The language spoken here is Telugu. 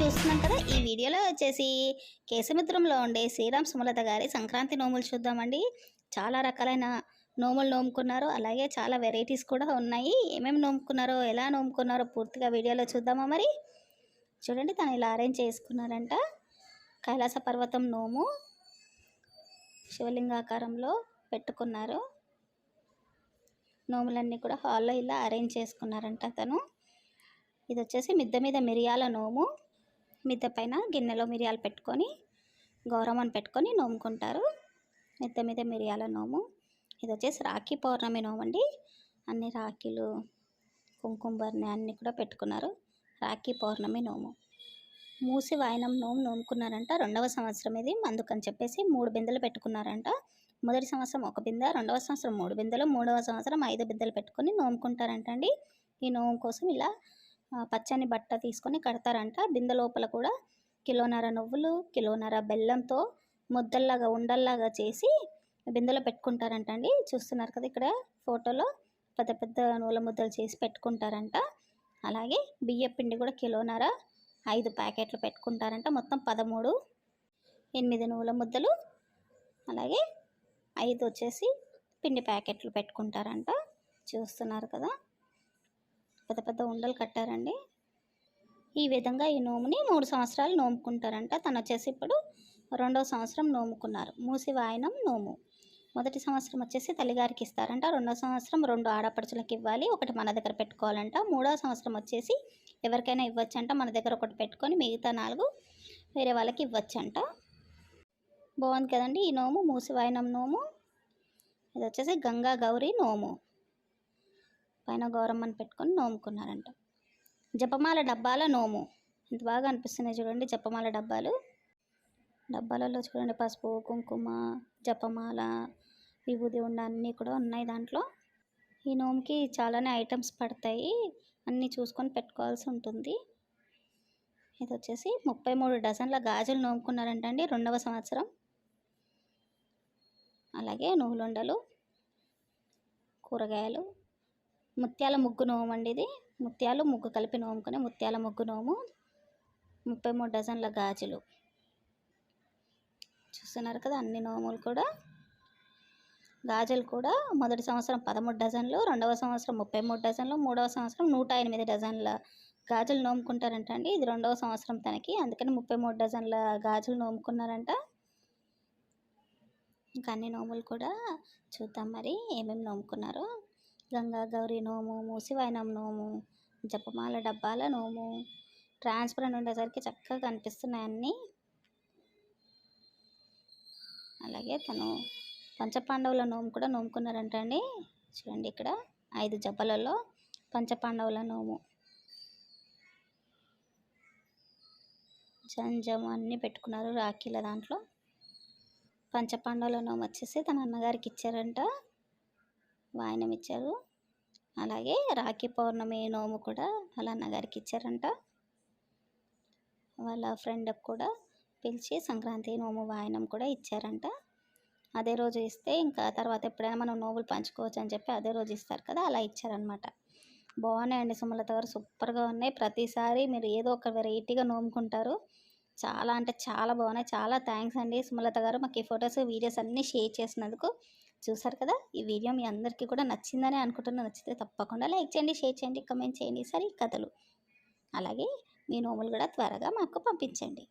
చూస్తున్నాం కదా ఈ వీడియోలో వచ్చేసి కేశమిత్రంలో ఉండే శ్రీరామ్ సుమలత గారి సంక్రాంతి నోములు చూద్దామండి. చాలా రకాలైన నోములు నోముకున్నారు. అలాగే చాలా వెరైటీస్ కూడా ఉన్నాయి. ఏమేమి నోముకున్నారో ఎలా నోముకున్నారో పూర్తిగా వీడియోలో చూద్దామా మరి? చూడండి తను ఇలా అరేంజ్ చేసుకున్నారంట. కైలాస పర్వతం నోము శివలింగాకారంలో పెట్టుకున్నారు. నోములన్నీ కూడా హాల్లో ఇలా అరేంజ్ చేసుకున్నారంట తను. ఇది వచ్చేసి మిద్దె మీద మిరియాల నోము. మిద్దె పైన గిన్నెలో మిరియాలు పెట్టుకొని గౌరమ్మని పెట్టుకొని నోముకుంటారు. మిద్దె మీద మిరియాల నోము. ఇది వచ్చేసి రాఖీ పౌర్ణమి నోము అండి. అన్ని రాఖీలు కుంకుమ అన్నీ కూడా పెట్టుకున్నారు. రాఖీ పౌర్ణమి నోము. మూసి వాయనం నోము నోముకున్నారంట. రెండవ సంవత్సరం ఇది. అందుకని చెప్పేసి మూడు బిందెలు పెట్టుకున్నారంట. మొదటి సంవత్సరం ఒక బిందె రెండవ సంవత్సరం మూడు బిందెలు మూడవ సంవత్సరం ఐదు బిందెలు పెట్టుకొని నోముకుంటారంట అండి ఈ నోము కోసం ఇలా పచ్చని బట్ట తీసుకొని కడతారంట. బిందె లోపల కూడా కిలోన్నర నువ్వులు కిలోన్నర బెల్లంతో ముద్దల్లాగా ఉండల్లాగా చేసి బిందెలో పెట్టుకుంటారంట అండి. చూస్తున్నారు కదా ఇక్కడ ఫోటోలో పెద్ద పెద్ద నూల ముద్దలు చేసి పెట్టుకుంటారంట. అలాగే బియ్య పిండి కూడా కిలోన్నర ఐదు ప్యాకెట్లు పెట్టుకుంటారంట. మొత్తం పదమూడు ఎనిమిది నూల ముద్దలు. అలాగే ఐదు వచ్చేసి పిండి ప్యాకెట్లు పెట్టుకుంటారంట. చూస్తున్నారు కదా. పెద్ద పెద్ద ఉండలు కట్టారండి. ఈ విధంగా ఈ నోముని మూడు సంవత్సరాలు నోముకుంటారంట. తను వచ్చేసి ఇప్పుడు రెండవ సంవత్సరం నోముకున్నారు. మూసి వాయనం నోము. మొదటి సంవత్సరం వచ్చేసి తల్లిగారికి ఇస్తారంట. రెండవ సంవత్సరం రెండు ఆడపడుచులకు ఇవ్వాలి. ఒకటి మన దగ్గర పెట్టుకోవాలంట. మూడో సంవత్సరం వచ్చేసి ఎవరికైనా ఇవ్వచ్చంట. మన దగ్గర ఒకటి పెట్టుకొని మిగతా నాలుగు వేరే వాళ్ళకి ఇవ్వచ్చంట. బాగుంది కదండి ఈ నోము. మూసి వాయనం నోము. ఇది వచ్చేసి గంగా గౌరీ నోము. పైన గౌరమ్మను పెట్టుకొని నోముకున్నారంట. జపమాల డబ్బాల నోము. ఇంత బాగా అనిపిస్తున్నాయి చూడండి జపమాల డబ్బాలు. డబ్బాలలో చూడండి పసుపు కుంకుమ జపమాల విభూది ఉండ అన్నీ కూడా ఉన్నాయి దాంట్లో. ఈ నోముకి చాలానే ఐటమ్స్ పడతాయి. అన్నీ చూసుకొని పెట్టుకోవాల్సి ఉంటుంది. ఇది వచ్చేసి ముప్పై మూడు డజన్ల గాజులు నోముకున్నారంటండి రెండవ సంవత్సరం. అలాగే నువ్వులుండలు కూరగాయలు ముత్యాల ముగ్గు నోము అండి ఇది. ముత్యాలు ముగ్గు కలిపి నోముకునే ముత్యాల ముగ్గు నోము. ముప్పై మూడు డజన్ల గాజులు. చూస్తున్నారు కదా అన్ని నోములు కూడా. గాజులు కూడా మొదటి సంవత్సరం పదమూడు డజన్లు రెండవ సంవత్సరం ముప్పై మూడు డజన్లు మూడవ సంవత్సరం నూట ఎనిమిది డజన్ల గాజులు నోముకుంటారంట అండి. ఇది రెండవ సంవత్సరం తనకి. అందుకని ముప్పై మూడు డజన్ల గాజులు నోముకున్నారంట. ఇంకా అన్ని నోములు కూడా చూద్దాం మరి ఏమేమి నోముకున్నారో. గంగా గౌరీ నోము మూసివాయనం నోము జపమాల డబ్బాల నోము ట్రాన్స్పరెంట్ ఉండేసరికి చక్కగా కనిపిస్తున్నాయి అన్నీ. అలాగే తను పంచపాండవుల నోము కూడా నోముకున్నారంట అండి. చూడండి ఇక్కడ ఐదు జబ్బలలో పంచపాండవుల నోము. జంజం అన్నీ పెట్టుకున్నారు రాఖీల దాంట్లో. పంచపాండవుల నోము వచ్చేసి తన అన్నగారికి ఇచ్చారంట. వాయనం ఇచ్చారు అలాగే రాఖీ పౌర్ణమి నోము కూడా వాళ్ళ అన్నగారికి ఇచ్చారంట వాళ్ళ ఫ్రెండ్కి కూడా పిలిచి సంక్రాంతి నోము వాయనం కూడా ఇచ్చారంట. అదే రోజు ఇస్తే ఇంకా తర్వాత ఎప్పుడైనా మనం నోములు పంచుకోవచ్చు అని చెప్పి అదే రోజు ఇస్తారు కదా అలా ఇచ్చారనమాట బాగున్నాయండి సుమలత గారు సూపర్గా ఉన్నాయి. ప్రతిసారి మీరు ఏదో ఒక వెరైటీగా నోముకుంటారు. చాలా అంటే చాలా బాగున్నాయి. చాలా థ్యాంక్స్ అండి సుమలత గారు. మాకు ఈ ఫొటోస్ వీడియోస్ అన్నీ షేర్ చేసినందుకు చూసారు కదా? ఈ వీడియో మీ అందరికీ కూడా నచ్చిందని అనుకుంటున్నా. నచ్చితే తప్పకుండా లైక్ చేయండి షేర్ చేయండి కమెంట్ చేయండి. సరే కథలు. అలాగే మీ నోములు కూడా త్వరగా మాకు పంపించండి.